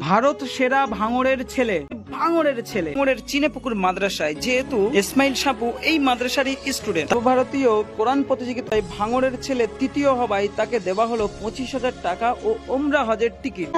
ভারত সেরা ভাঙরের ছেলে ভাঙরের ছেলে। ভাঙড়ের চিনেপুকুর মাদ্রাসায় যেহেতু ইসমাইল সাপু এই মাদ্রাসারই স্টুডেন্ট ভারতীয় কোরআন প্রতিযোগিতায় ভাঙরের ছেলে তৃতীয় হবাই তাকে দেওয়া হলো পঁচিশ হাজার টাকা ও ওমরা হজের টিকিট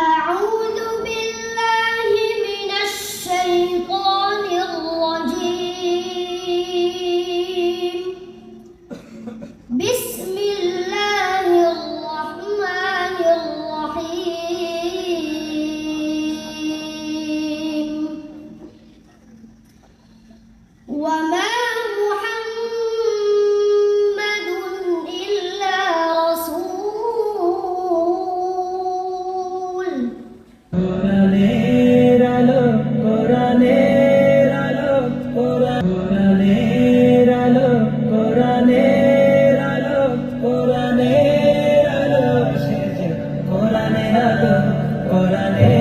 কোরআনের আলো কোরআনের আলো কোরআনের আলো কোরআনের আলো কোরআনের আলো কোরআনের আলো কোরআনের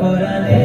কোরআনে